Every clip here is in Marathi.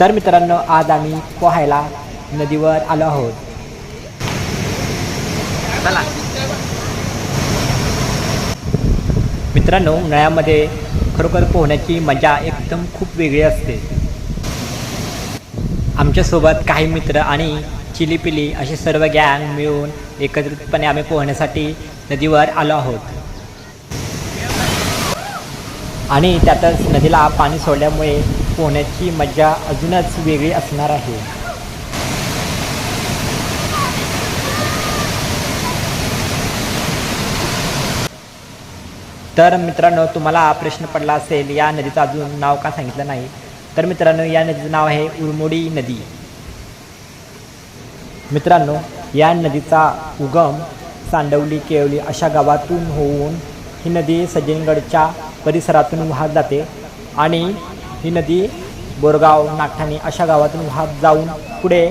तर मित्रांनो आज आम्ही पोहायला नदीवर आलो आहोत. चला. मित्रांनो उन्हाळ्यामध्ये खरोखर पोहण्याची मजा एकदम खूप वेगळी असते. आमच्यासोबत काही मित्र आणि चिलीपिली असे सर्व गँग मिळून एकत्रितपणे आम्ही पोहण्यासाठी नदीवर आलो आहोत. आणि त्यातच नदीला पाणी सोडल्यामुळे पोहण्याची मजा अजूनच वेगळी असणार आहे. तर मित्रांनो तुम्हाला हा प्रश्न पडला असेल या नदीचं अजून नाव का सांगितलं नाही? तर मित्रांनो या नदीचं नाव आहे उरमोडी नदी. मित्रांनो या नदीचा उगम सांडवली केवली अशा गावातून होऊन ही नदी सज्जनगडच्या परिसरातून वाहत जाते आणि ही नदी बोरगाव नागठाणे अशा गावातून वाहत जाऊन पुढे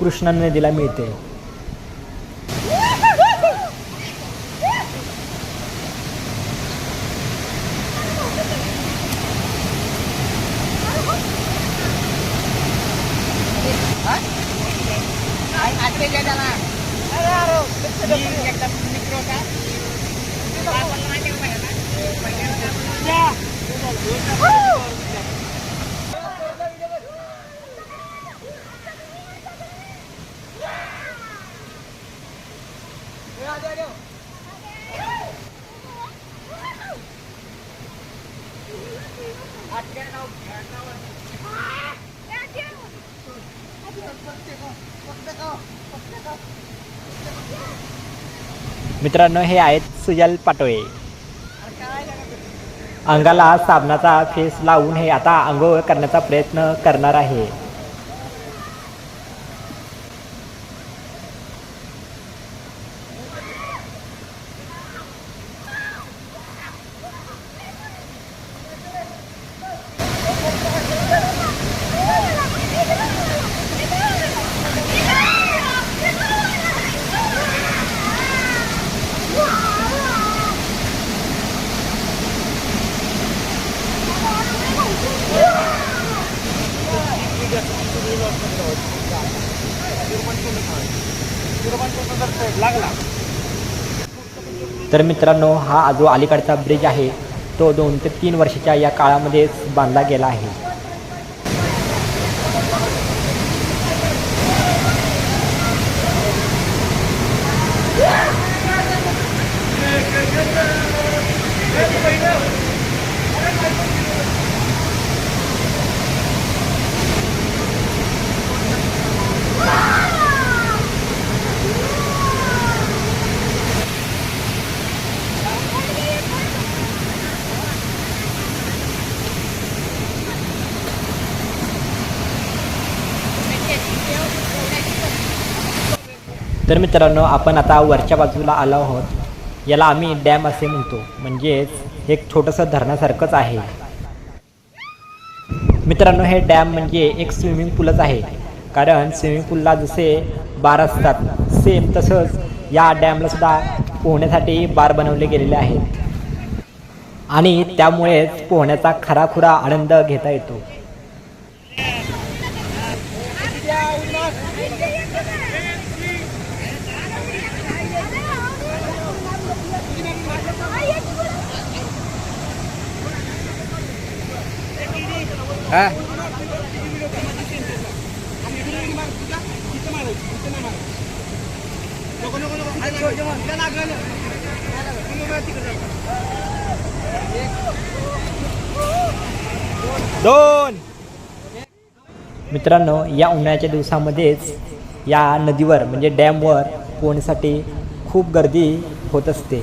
कृष्णा नदीला मिळते. मित्रांनो हे आहेत सुजल पाटोळे. अंगाला साबणाचा फेस लावून हे आता आंघोळ करण्याचा प्रयत्न करणार आहे. तर मित्रांनो हा जो अलीकडचा ब्रिज आहे तो दोन ते तीन वर्षाच्या या काळामध्येच बांधला गेला आहे. तर मित्रांनो आपण आता वरच्या बाजूला आलो आहोत. याला आम्ही डॅम असे म्हणतो. म्हणजेच एक छोटंसं धरणासारखंच आहे. मित्रांनो हे डॅम म्हणजे एक स्विमिंग पूलच आहे. कारण स्विमिंग पूलला जसे बार असतात सेम तसंच या डॅमला सुद्धा पोहण्यासाठी बार बनवले गेलेले आहेत. आणि त्यामुळेच पोहण्याचा खराखुरा आनंद घेता येतो. दोन. मित्रांनो या उन्हाळ्याच्या दिवसामध्येच या नदीवर म्हणजे डॅमवर पोहण्यासाठी खूप गर्दी होत असते.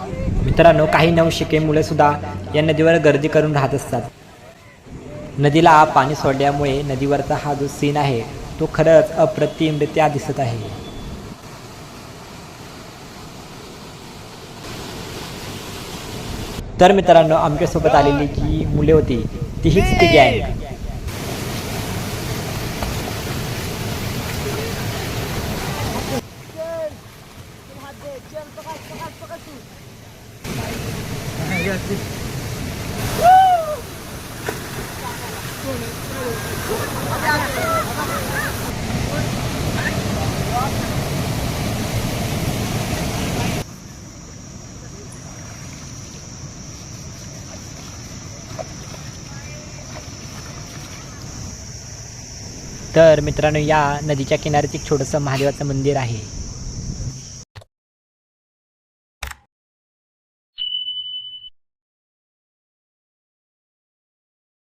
मित्रांनो काही नवशिके मुले सुद्धा या नदीवर गर्दी करून राहत असतात. नदीला पाणी सोडल्यामुळे नदीवरचा हा जो सीन आहे तो खरंच अप्रतिमरित्या दिसत आहे. तर मित्रांनो आमच्यासोबत आलेली जी मुले होती ती हीच ती गँग तर मित्रांनो या नदीच्या किनाऱ्यात एक छोटंसं महादेवाचं मंदिर आहे.